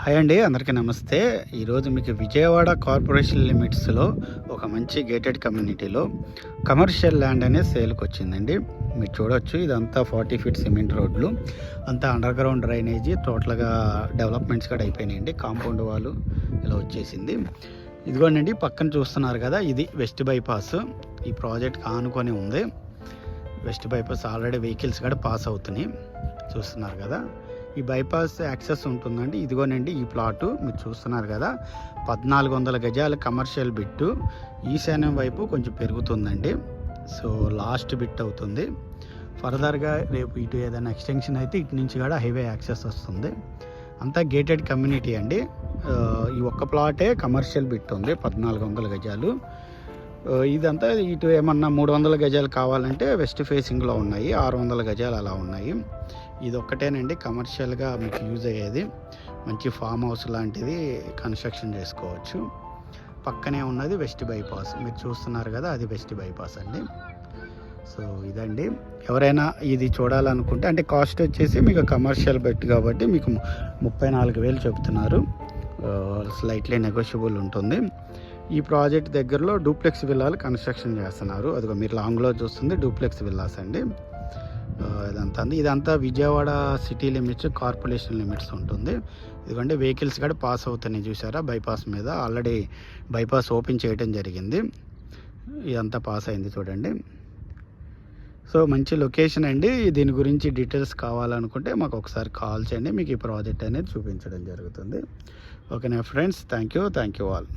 Hi అండి అందరికీ నమస్తే. ఈరోజు మీకు విజయవాడ కార్పొరేషన్ లిమిట్స్లో ఒక మంచి గేటెడ్ కమ్యూనిటీలో కమర్షియల్ ల్యాండ్ అనేది సేల్కి వచ్చిందండి. మీరు చూడొచ్చు ఇదంతా ఫార్టీ ఫీట్ సిమెంట్ రోడ్లు. అంతా అండర్ గ్రౌండ్ డ్రైనేజీ టోటల్గా డెవలప్మెంట్స్ కూడా అయిపోయినాయండి. కాంపౌండ్ వాళ్ళు ఇలా వచ్చేసింది. ఇదిగోనండి పక్కన చూస్తున్నారు కదా ఇది వెస్ట్ బైపాస్ ఈ ప్రాజెక్ట్ ఆనుకొని ఉంది. వెస్ట్ బైపాస్ ఆల్రెడీ వెహికల్స్ కూడా పాస్ అవుతున్నాయి. చూస్తున్నారు కదా. ఈ బైపాస్ యాక్సెస్ ఉంటుందండి. ఇదిగోనండి ఈ ప్లాటు మీరు చూస్తున్నారు కదా. పద్నాలుగు వందల గజాల కమర్షియల్ బిట్టు. ఈశాన్యం వైపు కొంచెం పెరుగుతుందండి. సో లాస్ట్ బిట్ అవుతుంది. ఫర్దర్గా రేపు ఇటు ఏదైనా ఎక్స్టెన్షన్ అయితే ఇటు నుంచి కూడా హైవే యాక్సెస్ వస్తుంది. అంతా గేటెడ్ కమ్యూనిటీ అండి. ఈ ఒక్క ప్లాటే కమర్షియల్ బిట్ ఉంది పద్నాలుగు వందల గజాలు. ఇదంతా ఇటు ఏమన్నా మూడు వందల గజాలు కావాలంటే వెస్ట్ ఫేసింగ్లో ఉన్నాయి ఆరు వందల గజాలు అలా ఉన్నాయి. ఇది ఒక్కటేనండి కమర్షియల్గా మీకు యూజ్ అయ్యేది. మంచి ఫామ్ హౌస్ లాంటిది కన్స్ట్రక్షన్ చేసుకోవచ్చు. పక్కనే ఉన్నది వెస్ట్ బైపాస్. మీరు చూస్తున్నారు కదా అది వెస్ట్ బైపాస్ అండి. సో ఇదండి. ఎవరైనా ఇది చూడాలనుకుంటే అంటే కాస్ట్ వచ్చేసి మీకు కమర్షియల్ బెట్ కాబట్టి మీకు ముప్పై నాలుగు వేలు చెప్తున్నారు. స్లైట్లీ నెగోషియబుల్ ఉంటుంది. ఈ ప్రాజెక్ట్ దగ్గరలో డూప్లెక్స్ విల్లాలు కన్స్ట్రక్షన్ చేస్తున్నారు. అదిగో మీరు లాంగ్లో చూస్తుంది డూప్లెక్స్ విల్లాస్ అండి. ఇదంతా ఉంది. ఇదంతా Vijayawada city limits corporation limits ఉంటుంది. ఎందుకంటే వెహికల్స్ కూడా పాస్ అవుతున్నాయి చూసారా? బైపాస్ మీద ఆల్రెడీ బైపాస్ ఓపెన్ చేయడం జరిగింది. ఇదంతా పాస్ అయింది చూడండి. సో మంచి లొకేషన్ అండి. దీని గురించి డీటెయిల్స్ కావాలనుకుంటే మాకు ఒకసారి కాల్ చేయండి. మీకు ఈ ప్రాజెక్ట్ అనేది చూపించడం జరుగుతుంది. ఓకేనా friends? Thank you thank you all.